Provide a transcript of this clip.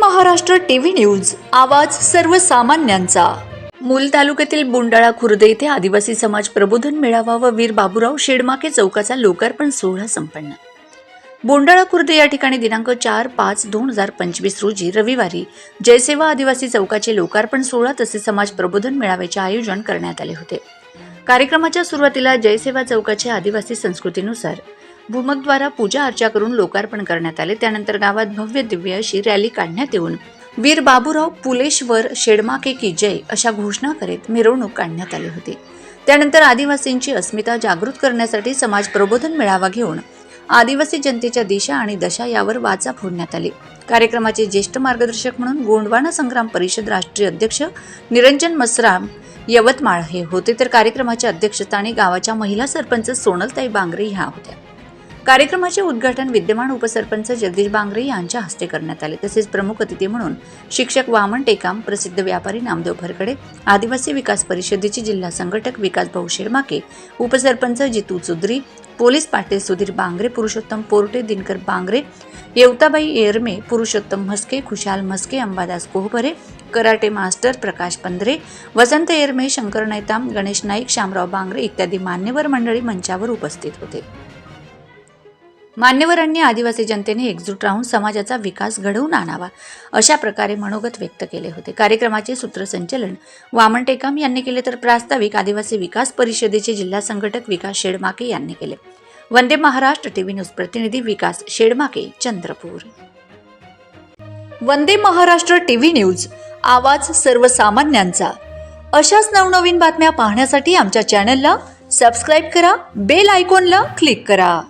Maharashtra TV news आवाज सर्वसामान्यांचा. मूल तालुक्यातील बुंडाळा खुर्द येथे आदिवासी समाज प्रबोधन मेळावा व वीर बाबूराव शेडमाके चौकाचा लोकार्पण सोहळा संपन्न. बोंडाळा खुर्द या ठिकाणी दिनांक चार पाच दोन हजार पंचवीस रोजी रविवारी जयसेवा आदिवासी चौकाचे लोकार्पण सोहळा तसेच समाज प्रबोधन मेळाव्याचे आयोजन करण्यात आले होते. कार्यक्रमाच्या सुरुवातीला जयसेवा चौकाच्या आदिवासी संस्कृतीनुसार भूमकद्वारा पूजा अर्चा करून लोकार्पण करण्यात आले. त्यानंतर गावात भव्य दिव्य अशी रॅली काढण्यात येऊन वीर बाबूराव पुलेश्वर शेडमाके की जय अशा घोषणा करीत मिरवणूक काढण्यात आली होती. त्यानंतर आदिवासींची अस्मिता जागृत करण्यासाठी समाज प्रबोधन मेळावा घेऊन आदिवासी जनतेच्या दिशा आणि दशा यावर वाचा फोडण्यात आली. कार्यक्रमाचे ज्येष्ठ मार्गदर्शक म्हणून गोंडवाना संग्राम परिषद राष्ट्रीय अध्यक्ष निरंजन मसराम यवतमाळ हे होते. तर कार्यक्रमाच्या अध्यक्षस्थानी गावाच्या महिला सरपंच सोनलताई बांगरे ह्या होत्या. कार्यक्रमाचे उद्घाटन विद्यमान उपसरपंच जगदीश बांगरे यांच्या हस्ते करण्यात आले. तसेच प्रमुख अतिथी म्हणून शिक्षक वामन टेकाम प्रसिद्ध व्यापारी नामदेव भरकडे आदिवासी विकास परिषदेचे जिल्हा संघटक विकास भाऊ शेरमाके उपसरपंच Jitu Chudri police Patil Sudhir Bangre Purushottam Porte Dinkar Bangre Yevtabai Erme Purushottam Mhaske Khushal Mhaske Ambadas Kohbare karate master Prakash Pandhare Vasant Erme Shankar Naitam Ganesh Naik Shamrao Bangre इत्यादी मान्यवर मंडळी मंचावर उपस्थित होते. मान्यवरांनी आदिवासी जनतेने एकजूट राहून समाजाचा विकास घडवून आणावा अशा प्रकारे मनोगत व्यक्त केले होते. कार्यक्रमाचे सूत्रसंचलन वामन टेकाम यांनी केले तर प्रास्ताविक आदिवासी विकास परिषदेचे जिल्हा संघटक विकास शेडमाके यांनी केले. वंदे महाराष्ट्र टीव्ही न्यूज प्रतिनिधी विकास शेडमाके चंद्रपूर. वंदे महाराष्ट्र टीव्ही न्यूज आवाज सर्वसामान्यांचा. अशाच नवनवीन बातम्या पाहण्यासाठी आमच्या चॅनलला सबस्क्राईब करा बेल आयकॉनला क्लिक करा.